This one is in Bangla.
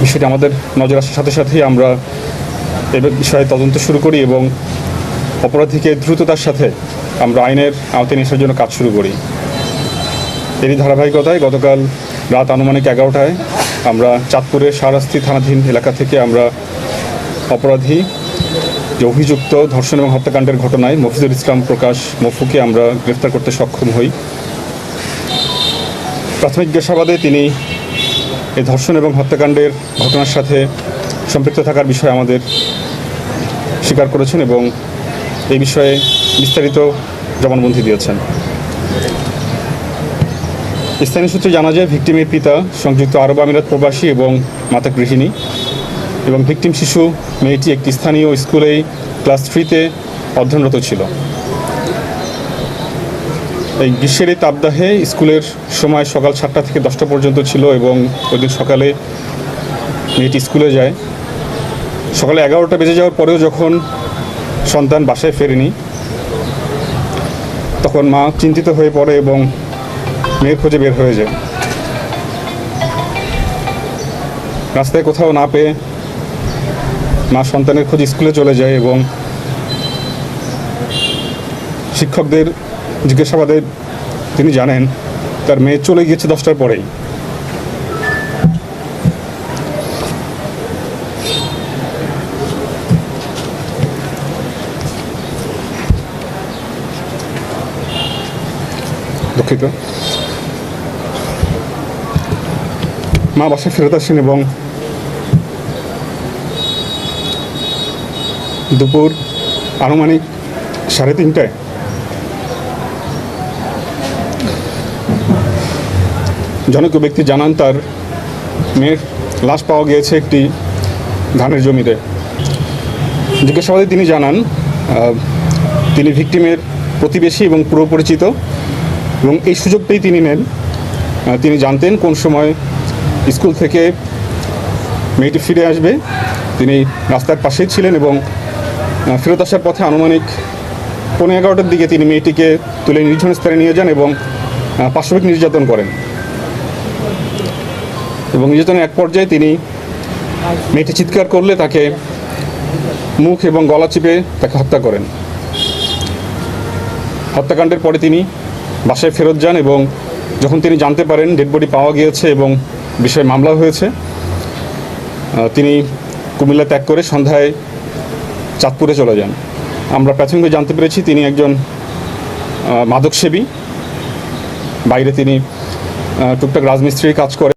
বিষয়টি আমাদের নজর আসার সাথে সাথেই আমরা এ বিষয়ে তদন্ত শুরু করি এবং অপরাধীকে দ্রুততার সাথে আমরা আইনের আওতায় নিয়ে আসার জন্য কাজ শুরু করি। এরই ধারাবাহিকতায় গতকাল রাত আনুমানিক এগারোটায় আমরা চাঁদপুরের সারাস্তি থানাধীন এলাকা থেকে আমরা অপরাধী যে অভিযুক্ত ধর্ষণ এবং হত্যাকাণ্ডের ঘটনায় মফিজুল ইসলাম প্রকাশ মফুকে আমরা গ্রেফতার করতে সক্ষম হই। প্রাথমিক জিজ্ঞাসাবাদে তিনি এই ধর্ষণ এবং হত্যাকাণ্ডের ঘটনার সাথে সম্পৃক্ত থাকার বিষয়ে আমাদের স্বীকার করেছেন এবং এই বিষয়ে বিস্তারিত জবানবন্দি দিয়েছেন। স্থানীয় সূত্রে জানা যায়, ভিকটিমের পিতা সংযুক্ত আরব আমিরাত প্রবাসী এবং মাতা গৃহিণী এবং ভিকটিম শিশু মেয়েটি একটি স্থানীয় স্কুলেই ক্লাস থ্রিতে অধ্যয়নরত ছিল। এই গ্রীষ্মের এই তাপদাহে স্কুলের সময় সকাল সাতটা থেকে দশটা পর্যন্ত ছিল এবং ওই দিন সকালে মেয়েটি স্কুলে যায়। সকালে এগারোটা বেজে যাওয়ার পরেও যখন সন্তান বাসায় ফেরেনি, তখন মা চিন্তিত হয়ে পড়ে এবং মেয়ের খোঁজে বের হয়ে যায়। রাস্তায় কোথাও না পেয়ে মা সন্তানের খোঁজ স্কুলে চলে যায় এবং শিক্ষকদের জিজ্ঞাসাবাদে তিনি জানেন, তার মেয়ে চলে গিয়েছে দশটার পরেই। দুঃখিত। মা বাসায় ফেরত আসেন এবং দুপুর আনুমানিক সাড়ে তিনটায় জনক ব্যক্তি জানান তার মেয়ের লাশ পাওয়া গিয়েছে একটি ধানের জমিতে। জিজ্ঞাসাবাদে তিনি জানান তিনি ভিকটিমের প্রতিবেশী এবং পুরো পরিচিত এবং এই সুযোগটাই তিনি নেন। তিনি জানতেন কোন সময় স্কুল থেকে মেয়েটি ফিরে আসবে। তিনি রাস্তার পাশেই ছিলেন এবং ফেরত আসার পথে আনুমানিক পনেরো এগারোটার দিকে তিনি মেয়েটিকে তুলে নির্জন স্থানে নিয়ে যান এবং পাশবিক নির্যাতন করেন। এবং নির্যাতনের এক পর্যায়ে তিনি মেয়েটি চিৎকার করলে তাকে মুখ এবং গলা চিপে তাকে হত্যা করেন। হত্যাকাণ্ডের পরে তিনি বাসায় ফেরত যান এবং যখন তিনি জানতে পারেন ডেড বডি পাওয়া গিয়েছে এবং বিষয়ে মামলা হয়েছে তিনি কুমিল্লা ত্যাগ করে সন্ধ্যায় চাঁদপুরে চলে যান। আমরা প্রাথমিকভাবে জানতে পেরেছি তিনি একজন মাদকসেবী। বাইরে তিনি টুকটাক রাজমিস্ত্রির কাজ করে